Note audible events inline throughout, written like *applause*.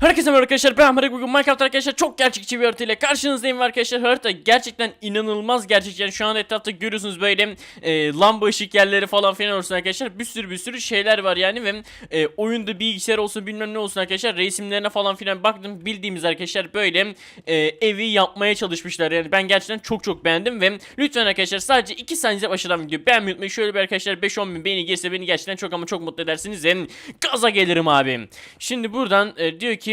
Herkese merhaba arkadaşlar ben Ahmet bugün Minecraft arkadaşlar çok gerçekçi bir harita ile karşınızdayım arkadaşlar harita gerçekten inanılmaz gerçekçi. Yani şu an etrafta görüyorsunuz böyle e, lamba ışık yerleri falan filan olsun arkadaşlar. Bir sürü bir sürü şeyler var yani ve e, oyunda bilgisayar olsun bilmem ne olsun arkadaşlar resimlerine falan filan baktım. Bildiğimiz arkadaşlar böyle e, evi yapmaya çalışmışlar. Yani ben gerçekten çok çok beğendim ve lütfen arkadaşlar sadece 2 saniyede başladan video beğenmeyi unutmayın. Şöyle bir arkadaşlar 5-10 bin beğeni girse beni gerçekten çok ama çok mutlu edersiniz ve gaza gelirim abi. Şimdi buradan e, diyor ki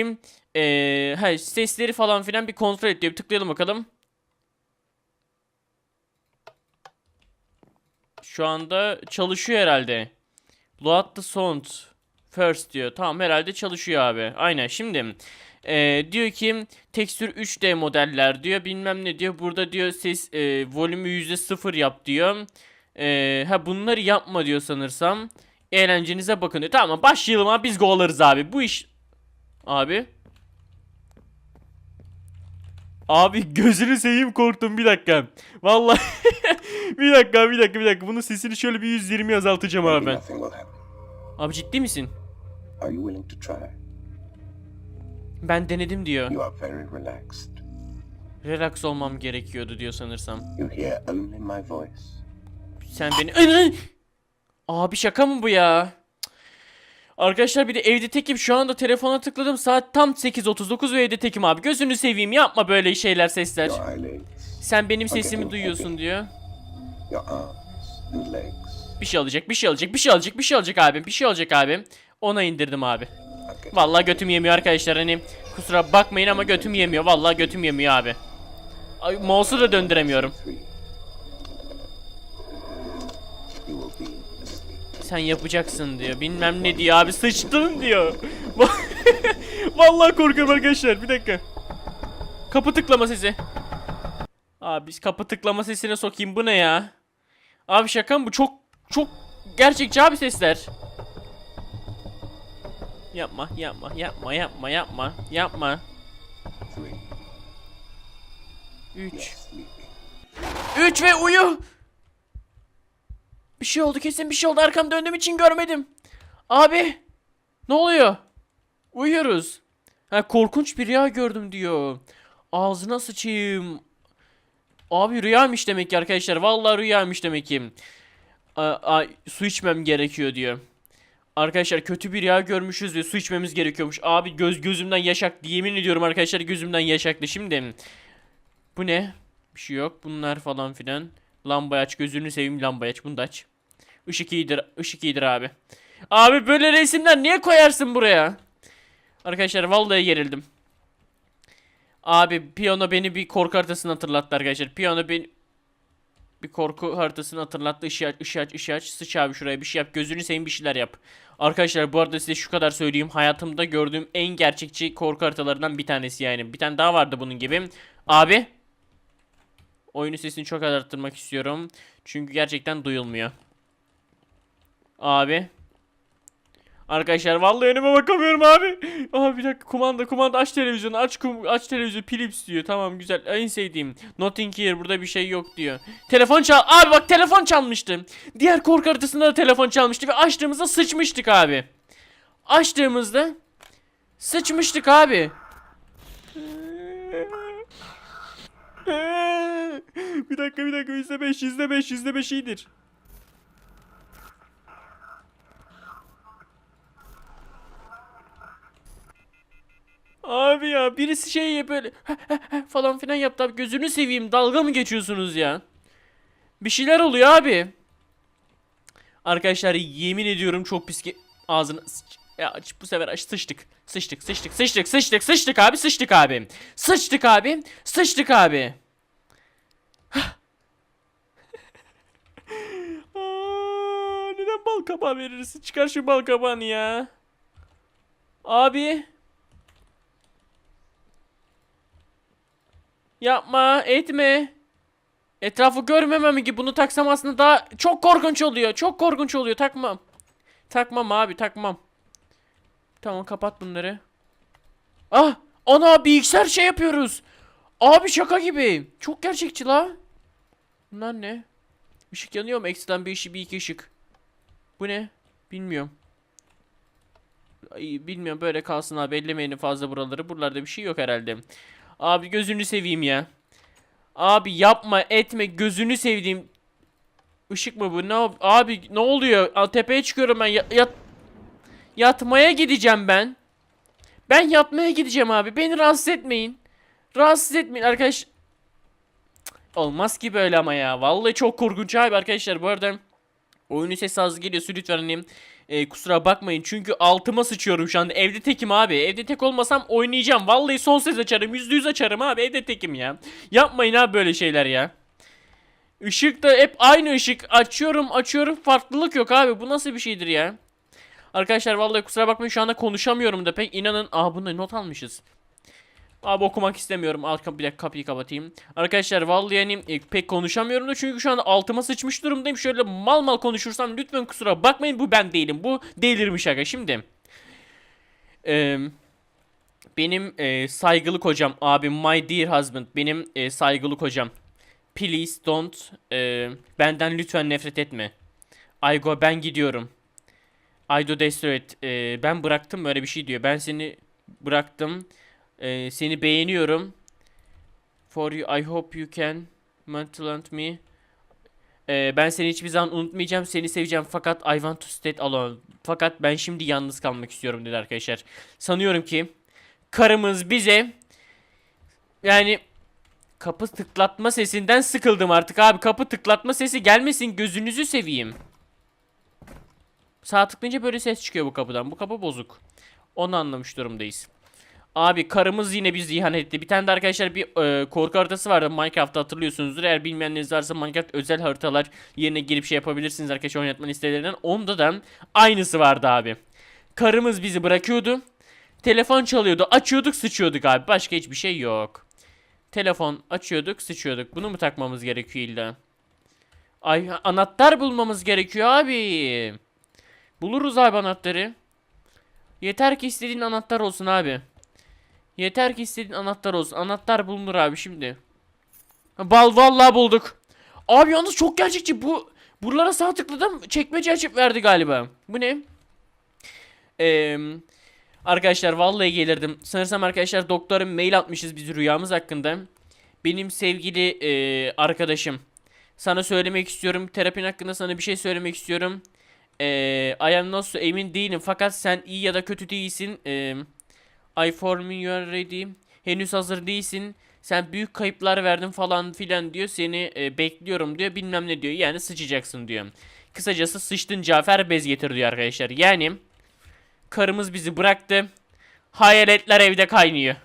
e, ha, sesleri falan filan bir kontrol et diyor. Tıklayalım bakalım. Şu anda çalışıyor herhalde. Load the sound first diyor. Tamam herhalde çalışıyor abi. Aynen şimdi e, diyor ki tekstür 3D modeller diyor. Bilmem ne diyor. Burada diyor ses e, volümü %0 yap diyor. E, ha bunları yapma diyor sanırsam. Eğlencenize bakın diyor. Tamam başlayalım abi biz golarız abi. Bu iş Abi. Abi gözünü seveyim korktum bir dakika. Vallahi *laughs* bir dakika bir dakika bir dakika. Bunun sesini şöyle bir 120 azaltacağım abi ben. Abi ciddi misin? Ben denedim diyor. Relax olmam gerekiyordu diyor sanırsam. Sen beni... Abi şaka mı bu ya? Arkadaşlar bir de evde tekim şu anda telefona tıkladım saat tam 8.39 ve evde tekim abi gözünü seveyim yapma böyle şeyler sesler. Sen benim sesimi duyuyorsun diyor. legs Bir şey alacak, bir şey alacak, bir şey alacak, bir şey alacak abim, bir şey alacak abim. Ona indirdim abi. Vallahi götüm yemiyor arkadaşlar hani kusura bakmayın ama götüm yemiyor. Vallahi götüm yemiyor abi. Ay, mouse'u da döndüremiyorum. Sen yapacaksın diyor. Bilmem ne diyor abi sıçtın diyor. *laughs* *laughs* Vallahi korkuyorum arkadaşlar. Bir dakika. Kapı tıklama sesi. Abi kapı tıklama sesine sokayım. Bu ne ya? Abi şaka mı bu? Çok çok gerçekçi abi sesler. Yapma, yapma, yapma, yapma, yapma, yapma. Three. 3 You're sleeping. 3 ve uyu. Bir şey oldu kesin bir şey oldu. Arkam döndüğüm için görmedim. Abi. Ne oluyor? Uyuyoruz. Ha korkunç bir rüya gördüm diyor. Ağzına sıçayım. Abi rüyaymış demek ki arkadaşlar. Vallahi rüyaymış demek ki. A, a, su içmem gerekiyor diyor. Arkadaşlar kötü bir rüya görmüşüz ve su içmemiz gerekiyormuş. Abi göz gözümden yaş aktı. Yemin ediyorum arkadaşlar gözümden yaş aktı. Şimdi bu ne? Bir şey yok. Bunlar falan filan. Lambayı aç. Gözünü seveyim lambayı aç. Bunu da aç. Işık iyidir. Işık iyidir abi. Abi böyle resimler niye koyarsın buraya? Arkadaşlar vallahi gerildim. Abi piyano beni bir korku haritasını hatırlattı arkadaşlar. Piyano beni bir korku haritasını hatırlattı. Işığı aç, ışığı aç, ışığı aç. Sıç abi şuraya bir şey yap. Gözünü seveyim bir şeyler yap. Arkadaşlar bu arada size şu kadar söyleyeyim. Hayatımda gördüğüm en gerçekçi korku haritalarından bir tanesi yani. Bir tane daha vardı bunun gibi. Abi. Oyunu sesini çok arttırmak istiyorum. Çünkü gerçekten duyulmuyor. Abi. Arkadaşlar vallahi önüme bakamıyorum abi. Aha bir dakika kumanda kumanda aç televizyonu aç kum, aç televizyonu Philips diyor. Tamam güzel en sevdiğim. Nothing here burada bir şey yok diyor. Telefon çal. Abi bak telefon çalmıştı. Diğer korku haritasında da telefon çalmıştı ve açtığımızda sıçmıştık abi. Açtığımızda sıçmıştık abi. *laughs* *laughs* bir dakika bir dakika yüzde beş yüzde beş yüzde beş iyidir. Abi ya birisi şey ya böyle *laughs* falan filan yaptı abi gözünü seveyim dalga mı geçiyorsunuz ya? Bir şeyler oluyor abi. Arkadaşlar yemin ediyorum çok pis ki ağzını ya bu sefer sıçtık. Sıçtık sıçtık sıçtık sıçtık sıçtık abi sıçtık abi. Sıçtık abi sıçtık abi. Aa, neden bal kabağı verirsin? Çıkar şu bal kabağını ya. Abi. Yapma, etme. Etrafı görmemem ki bunu taksam aslında daha çok korkunç oluyor. Çok korkunç oluyor. Takmam. Takmam abi, takmam. Tamam kapat bunları. Ah! Ana bilgisayar şey yapıyoruz. Abi şaka gibi. Çok gerçekçi la. Bunlar ne? Işık yanıyor mu? Ekstradan bir işi bir iki ışık. Bu ne? Bilmiyorum. Ay, bilmiyorum böyle kalsın abi ellemeyin fazla buraları. Buralarda bir şey yok herhalde. Abi gözünü seveyim ya. Abi yapma etme gözünü sevdiğim. Işık mı bu? Ne abi ne oluyor? Aa, tepeye çıkıyorum ben. Ya- yat yatmaya gideceğim ben. Ben yatmaya gideceğim abi. Beni rahatsız etmeyin. Rahatsız etmeyin arkadaş. Olmaz ki böyle ama ya. Vallahi çok korkunç abi arkadaşlar. Bu arada oyunun sesi az geliyorsa lütfen hani e, kusura bakmayın. Çünkü altıma sıçıyorum şu anda. Evde tekim abi. Evde tek olmasam oynayacağım. Vallahi son ses açarım. Yüzde yüz açarım abi. Evde tekim ya. Yapmayın abi böyle şeyler ya. Işık da hep aynı ışık. Açıyorum açıyorum. Farklılık yok abi. Bu nasıl bir şeydir ya? Arkadaşlar vallahi kusura bakmayın şu anda konuşamıyorum da pek inanın. Aa bunda not almışız. Abi okumak istemiyorum. Kapı bir dakika kapıyı kapatayım. Arkadaşlar vallahi yani e, pek konuşamıyorum da çünkü şu anda altıma sıçmış durumdayım. Şöyle mal mal konuşursam lütfen kusura bakmayın. Bu ben değilim. Bu delirmiş aga. Şimdi eee, benim e, saygılı kocam abim my dear husband benim e, saygılı kocam. Please don't e, benden lütfen nefret etme. I go ben gidiyorum. I do destroy it. E, ben bıraktım böyle bir şey diyor. Ben seni bıraktım. E, seni beğeniyorum. For you I hope you can mental me. E, ben seni hiçbir zaman unutmayacağım. Seni seveceğim fakat I want to stay alone. Fakat ben şimdi yalnız kalmak istiyorum dedi arkadaşlar. Sanıyorum ki karımız bize yani kapı tıklatma sesinden sıkıldım artık abi. Kapı tıklatma sesi gelmesin gözünüzü seveyim. Sağ tıklayınca böyle ses çıkıyor bu kapıdan. Bu kapı bozuk. Onu anlamış durumdayız. Abi karımız yine bizi ihanet etti. Bir tane de arkadaşlar bir e, korku haritası vardı Minecraft'ta hatırlıyorsunuzdur. Eğer bilmeyenleriniz varsa Minecraft özel haritalar yerine girip şey yapabilirsiniz arkadaşlar oynatma listelerinden. Onda da aynısı vardı abi. Karımız bizi bırakıyordu. Telefon çalıyordu. Açıyorduk sıçıyorduk abi. Başka hiçbir şey yok. Telefon açıyorduk sıçıyorduk. Bunu mu takmamız gerekiyor illa? Ay anahtar bulmamız gerekiyor abi. Buluruz abi anahtarı. Yeter ki istediğin anahtar olsun abi. Yeter ki istediğin anahtar olsun. Anahtar bulunur abi şimdi. Bal vallahi bulduk. Abi yalnız çok gerçekçi bu. Buralara sağ tıkladım. Çekmece açıp verdi galiba. Bu ne? Eee... Arkadaşlar vallahi gelirdim. Sanırsam arkadaşlar doktora mail atmışız biz rüyamız hakkında. Benim sevgili eee, arkadaşım. Sana söylemek istiyorum. Terapin hakkında sana bir şey söylemek istiyorum. Eee I am not so emin değilim. Fakat sen iyi ya da kötü değilsin. Eee I for me you ready. Henüz hazır değilsin. Sen büyük kayıplar verdin falan filan diyor. Seni e, bekliyorum diyor. Bilmem ne diyor. Yani sıçacaksın diyor. Kısacası sıçtın Cafer bez getir diyor arkadaşlar. Yani karımız bizi bıraktı. Hayaletler evde kaynıyor.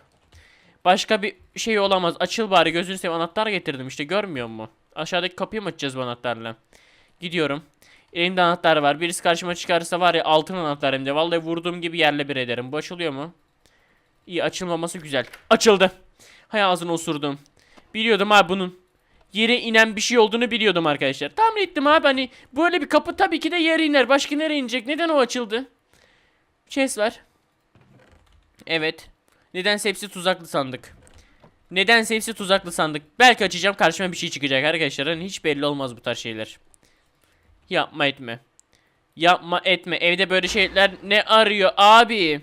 Başka bir şey olamaz. Açıl bari gözünü seveyim anahtar getirdim işte görmüyor mu? Aşağıdaki kapıyı mı açacağız bu anahtarla? Gidiyorum. Elimde anahtar var. Birisi karşıma çıkarsa var ya altın anahtar hem de. Vallahi vurduğum gibi yerle bir ederim. Bu mu? İyi açılmaması güzel. Açıldı. Hay ağzını osurdum. Biliyordum abi bunun. Yere inen bir şey olduğunu biliyordum arkadaşlar. Tahmin ettim abi hani böyle bir kapı tabii ki de yere iner. Başka nereye inecek? Neden o açıldı? Chest var. Evet. Nedense hepsi tuzaklı sandık. Nedense hepsi tuzaklı sandık. Belki açacağım karşıma bir şey çıkacak arkadaşlar. Hani hiç belli olmaz bu tarz şeyler. Yapma etme. Yapma etme. Evde böyle şeyler ne arıyor abi?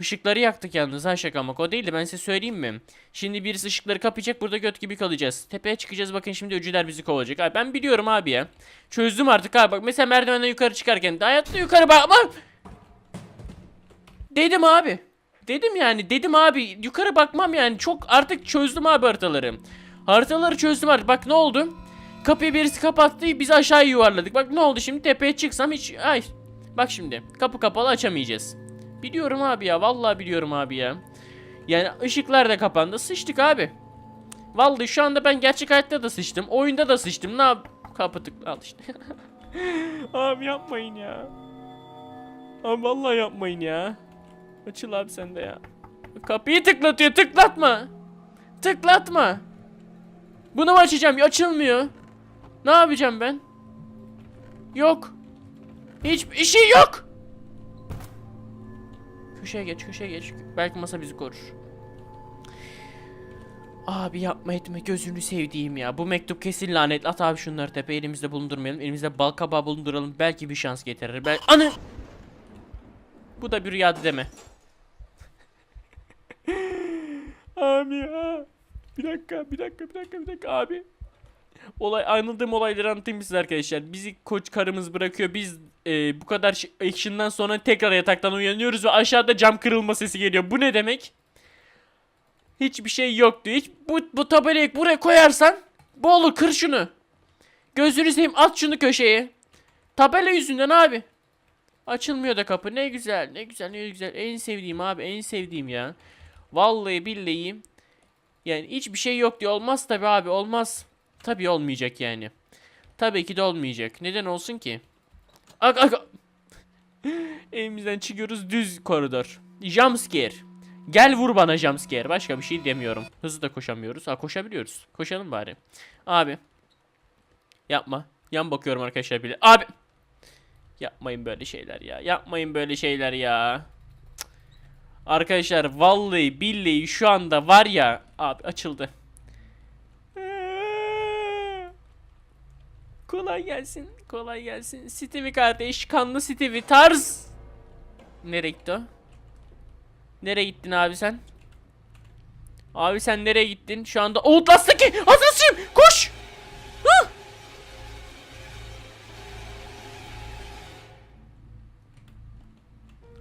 Işıkları yaktık yalnız ha şaka maka o değil de ben size söyleyeyim mi? Şimdi birisi ışıkları kapayacak burada göt gibi kalacağız. Tepeye çıkacağız bakın şimdi öcüler bizi kovacak. Abi ben biliyorum abi ya. Çözdüm artık abi bak mesela merdivenden yukarı çıkarken hayatta yukarı bakma. Dedim abi. Dedim yani dedim abi yukarı bakmam yani çok artık çözdüm abi haritaları. Haritaları çözdüm artık bak ne oldu? Kapıyı birisi kapattı biz aşağı yuvarladık. Bak ne oldu şimdi tepeye çıksam hiç ay. Bak şimdi kapı kapalı açamayacağız. Biliyorum abi ya vallahi biliyorum abi ya. Yani ışıklar da kapandı sıçtık abi. Vallahi şu anda ben gerçek hayatta da sıçtım. Oyunda da sıçtım. Ne yap? Kapı tıkla al işte. *laughs* abi yapmayın ya. Abi vallahi yapmayın ya. Açıl abi sen de ya. Kapıyı tıklatıyor tıklatma. Tıklatma. Bunu mu açacağım? Açılmıyor. Ne yapacağım ben? Yok. Hiçbir şey yok. Köşeye geç, köşeye geç. Belki masa bizi korur. Abi yapma etme gözünü sevdiğim ya. Bu mektup kesin lanet. At abi şunları tepe elimizde bulundurmayalım. Elimizde bal kabağı bulunduralım. Belki bir şans getirir. Bel Anı! Bu da bir rüyadı deme. *laughs* abi ya. Bir dakika, bir dakika, bir dakika, bir dakika abi. Olay anladığım olayları anlatayım size arkadaşlar. Bizi koç karımız bırakıyor. Biz e, bu kadar action'dan sonra tekrar yataktan uyanıyoruz ve aşağıda cam kırılma sesi geliyor. Bu ne demek? Hiçbir şey yok diyor. Hiç bu bu tabelayı buraya koyarsan bu olur kır şunu. Gözünü seveyim at şunu köşeye. Tabela yüzünden abi. Açılmıyor da kapı. Ne güzel, ne güzel, ne güzel. En sevdiğim abi, en sevdiğim ya. Vallahi billahi. Yani hiçbir şey yok diye olmaz tabi abi, olmaz. Tabi olmayacak yani. Tabii ki de olmayacak. Neden olsun ki? Ak ak. Elimizden çıkıyoruz düz koridor. Jumpscare. Gel vur bana jumpscare. Başka bir şey demiyorum. Hızlı da koşamıyoruz. Ha koşabiliyoruz. Koşalım bari. Abi. Yapma. Yan bakıyorum arkadaşlar bile. Abi. Yapmayın böyle şeyler ya. Yapmayın böyle şeyler ya. Arkadaşlar vallahi billahi şu anda var ya. Abi açıldı. Kolay gelsin. Kolay gelsin. Stevie kardeş. Kanlı Stevie tarz. Nereye gitti o? Nereye gittin abi sen? Abi sen nereye gittin? Şu anda Outlast'taki Azras'cığım koş! Hı!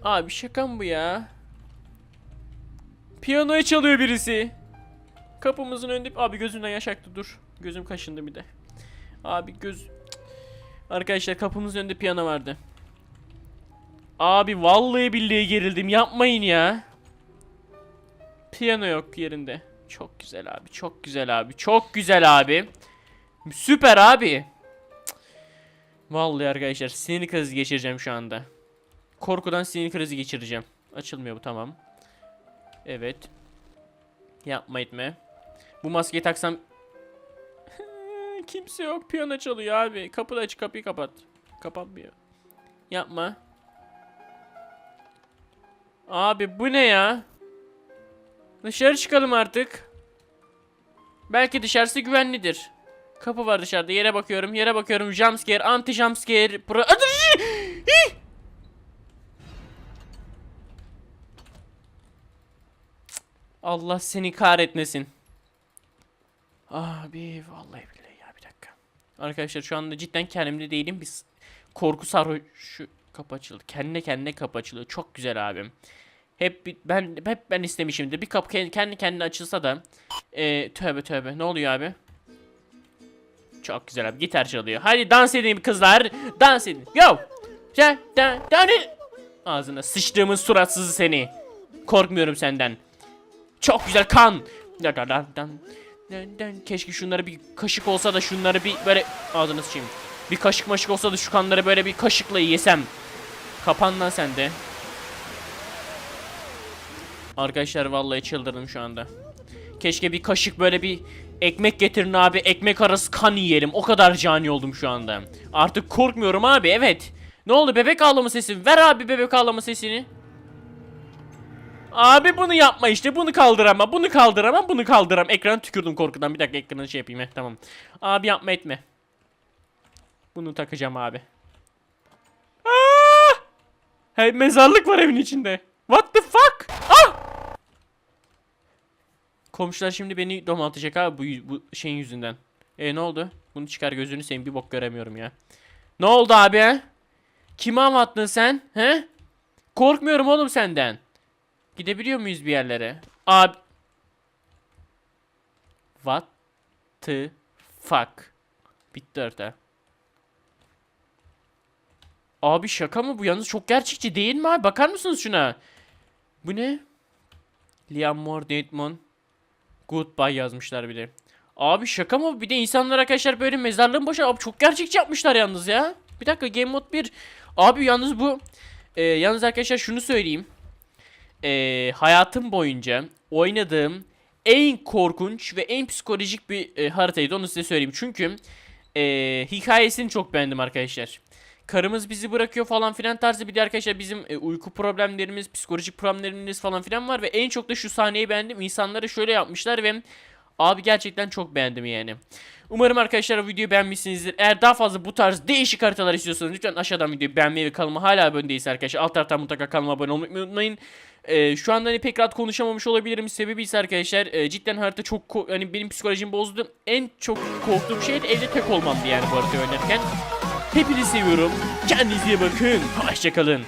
Abi şaka mı bu ya? Piyanoyu çalıyor birisi. Kapımızın önünde... Abi gözümden yaş aktı dur. Gözüm kaşındı bir de. Abi göz... Arkadaşlar kapımızın önünde piyano vardı. Abi vallahi billahi gerildim. Yapmayın ya. Piyano yok yerinde. Çok güzel abi. Çok güzel abi. Çok güzel abi. Süper abi. Vallahi arkadaşlar sinir krizi geçireceğim şu anda. Korkudan sinir krizi geçireceğim. Açılmıyor bu tamam. Evet. Yapma etme. Bu maskeyi taksam Kimse yok. Piyano çalıyor abi. Kapı da aç kapıyı kapat. Kapanmıyor. Yapma. Abi bu ne ya? Dışarı çıkalım artık. Belki dışarısı güvenlidir. Kapı var dışarıda. Yere bakıyorum. Yere bakıyorum. Jumpscare, anti jumpscare. Pro! Allah seni kahretmesin. Abi vallahi billahi. Arkadaşlar şu anda cidden kendimde değilim. Biz korku sarhoşu kapı açıldı. Kendine kendine kapı açılıyor. Çok güzel abim. Hep ben hep ben istemişimdir. Bir kapı kendi kendi kendine açılsa da e, tövbe tövbe. Ne oluyor abi? Çok güzel abi. Gitar çalıyor. Hadi dans edin kızlar. Dans edin. Yo. Sen dan dan Ağzına sıçtığımın suratsızı seni. Korkmuyorum senden. Çok güzel kan. Dan dan dan dan. Dan dan. Keşke şunları bir kaşık olsa da şunları bir böyle ağzına sıçayım. Bir kaşık maşık olsa da şu kanları böyle bir kaşıkla yesem. Kapan lan sen de. Arkadaşlar vallahi çıldırdım şu anda. Keşke bir kaşık böyle bir ekmek getirin abi. Ekmek arası kan yiyelim. O kadar cani oldum şu anda. Artık korkmuyorum abi evet. Ne oldu bebek ağlama sesi? Ver abi bebek ağlama sesini. Abi bunu yapma işte. Bunu kaldıramam. Bunu kaldıramam. Bunu kaldıramam. Ekranı tükürdüm korkudan. Bir dakika ekranı şey yapayım. Heh, tamam. Abi yapma etme. Bunu takacağım abi. Aa! Hey, mezarlık var evin içinde. What the fuck? Ah! Komşular şimdi beni domaltacak abi bu, bu şeyin yüzünden. E ne oldu? Bunu çıkar gözünü seveyim bir bok göremiyorum ya. Ne oldu abi? Kime hava attın sen? He? Korkmuyorum oğlum senden. Gidebiliyor muyuz bir yerlere? Abi. What the fuck? Bitti orta. Abi şaka mı bu? Yalnız çok gerçekçi değil mi abi? Bakar mısınız şuna? Bu ne? Liam Moore. Goodbye yazmışlar bir de. Abi şaka mı? Bir de insanlar arkadaşlar böyle mezarlığın başına abi çok gerçekçi yapmışlar yalnız ya. Bir dakika Game Mode 1. Abi yalnız bu e, yalnız arkadaşlar şunu söyleyeyim. E, hayatım boyunca oynadığım en korkunç ve en psikolojik bir e, haritaydı onu size söyleyeyim. Çünkü e, hikayesini çok beğendim arkadaşlar. Karımız bizi bırakıyor falan filan tarzı bir de arkadaşlar bizim e, uyku problemlerimiz, psikolojik problemlerimiz falan filan var ve en çok da şu sahneyi beğendim. İnsanları şöyle yapmışlar ve Abi gerçekten çok beğendim yani. Umarım arkadaşlar videoyu beğenmişsinizdir. Eğer daha fazla bu tarz değişik haritalar istiyorsanız lütfen aşağıdan videoyu beğenmeyi ve kanalıma hala abone değilse arkadaşlar alt taraftan mutlaka kanalıma abone olmayı unutmayın. Ee, şu anda hani pek rahat konuşamamış olabilirim. Sebebi ise arkadaşlar e, cidden harita çok hani benim psikolojimi bozdu. En çok korktuğum şey de evde tek olmamdı yani bu haritayı oynarken. Hepinizi seviyorum. Kendinize bakın. Hoşçakalın.